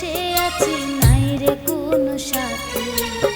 বসে আছি নাইরে কোন সাথে।